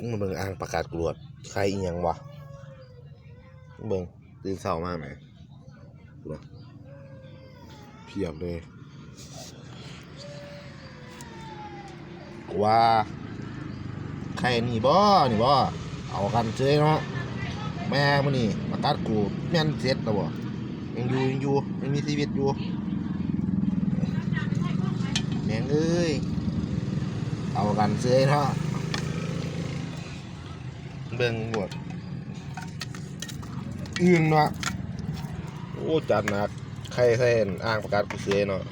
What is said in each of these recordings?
มึงเบิ่งอ่างประกาศกรวดใครอีหยังวะมึงเบิ่งตื่นเช้ามากไหมดูนะเพียบเลยว่าใครนี่บ่นี่บ่เอากันเฉยเนาะแม่มันนี่ประกาศกูแม่นเสร็จแล้วบ่ยังอยู่ยังอยู่ยังมีชีวิตอยู่แม่งเอ้ยเอากันเฉยเนาะ เบิ่งหมดอื่นเนาะโอ้จัดหนักใครใส่อ่างประกาศกูเสียเนาะ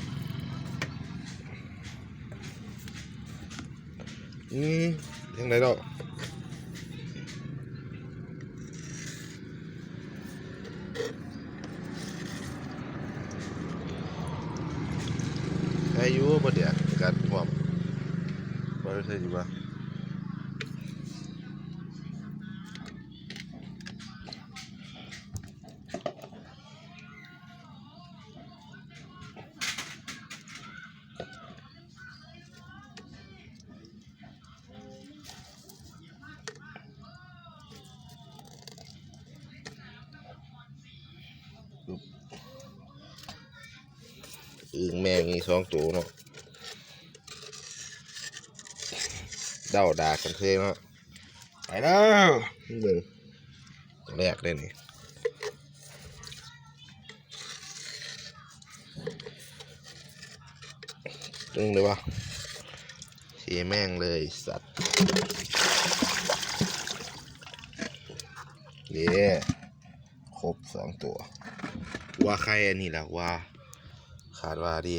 อืมยังไงเนาะใครอยู่บ่เดี๋ยวการพร้อมบ่ได้ใช่อยู่บ่ อึงแมงมีสองตัวเนาะเด้าดากันเคยเนาะไปแล้วหนี่งแรกเลยนี่ตึงเลยวะเสียแม่งเลยสัตว์เดี๋ยครบสองตัว ว่าใครอันนี้แหละว่า ขาดว่าดี